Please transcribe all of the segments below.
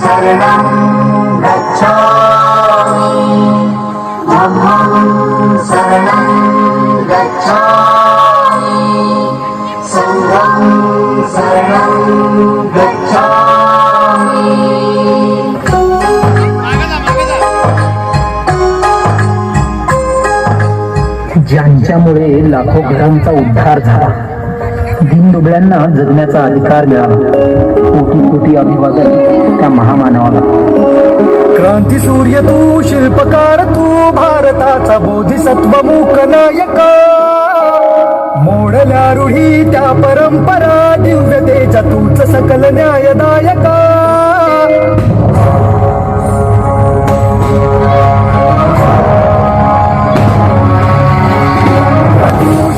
शरणं गच्छामि धम्मं शरणं गच्छामि सङ्घं शरणं गच्छामि ज्यांच्यामुळे लाखो घरांचा उद्धार झाला. दिनदुबळ्यांना जगण्याचा अधिकार मिळाला कोटी कोटी अभिवादन त्या महामानवाला. क्रांती सूर्य तू शिल्पकार तू भारताचा बोधिसत्व मूक नायका. मोडल्या रूढी त्या परंपरा दिव्यतेच्या तूच सकल न्यायदायका.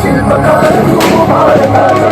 शिल्पकार तू भारताचा